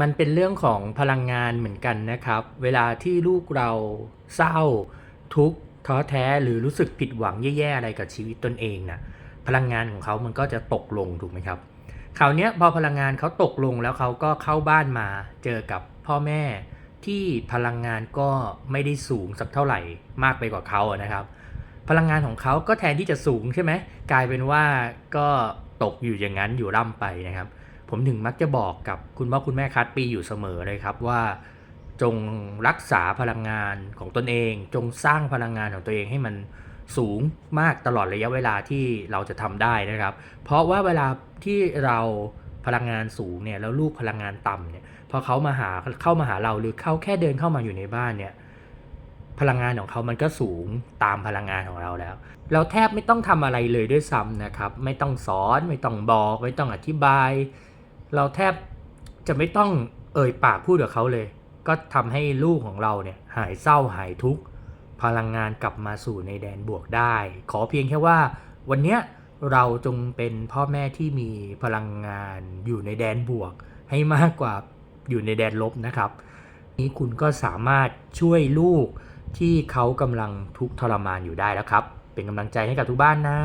มันเป็นเรื่องของพลังงานเหมือนกันนะครับ เวลาที่ลูกเราเศร้า ทุกข์ท้อแท้หรือรู้สึกผิดหวังแย่ๆอะไรกับชีวิตตนเองน่ะพลังงานของเขามันก็จะตกลงถูกไหมครับคราวนี้พอพลังงานเขาตกลงแล้วเขาก็เข้าบ้านมาเจอกับพ่อแม่ที่พลังงานก็ไม่ได้สูงสักเท่าไหร่มากไปกว่าเขานะครับ พลังงานของเขาก็แทนที่จะสูงใช่ไหมกลายเป็นว่าก็ตกอยู่อย่างนั้นอยู่ร่ำไปนะครับ ผมถึงมักจะบอกกับคุณพ่อคุณแม่คัดปีอยู่เสมอเลยครับว่า จงรักษาพลังงานของตนเอง จงสร้างพลังงานของตัวเองให้มันสูงมากตลอดระยะเวลาที่เราจะทำได้นะครับ เพราะว่าเวลาที่เราพลังงานสูงเนี่ยแล้วลูกพลังงานต่ำเนี่ยพอเขามาหาเข้ามาหาเราหรือเขาแค่เดินเข้ามาอยู่ในบ้านเนี่ยพลังงานของเขามันก็สูงตามพลังงานของเราแล้ว เราแทบไม่ต้องทำอะไรเลยด้วยซ้ำนะครับ ไม่ต้องสอน ไม่ต้องบอก ไม่ต้องอธิบาย เราแทบจะไม่ต้องเอ่ยปากพูดกับเขาเลย ก็ทำให้ลูกของเราเนี่ยหายเศร้าหายทุกข์พลังงานกลับมาสู่ในแดนบวกได้ ขอเพียงแค่ว่า วันเนี้ยเราจงเป็นพ่อแม่ที่มีพลังงานอยู่ในแดนบวก ให้มากกว่าอยู่ในแดนลบนะครับ นี้คุณก็สามารถช่วยลูกที่เขากำลังทุกข์ทรมานอยู่ได้แล้วครับ เป็นกำลังใจให้กับทุกบ้านนะ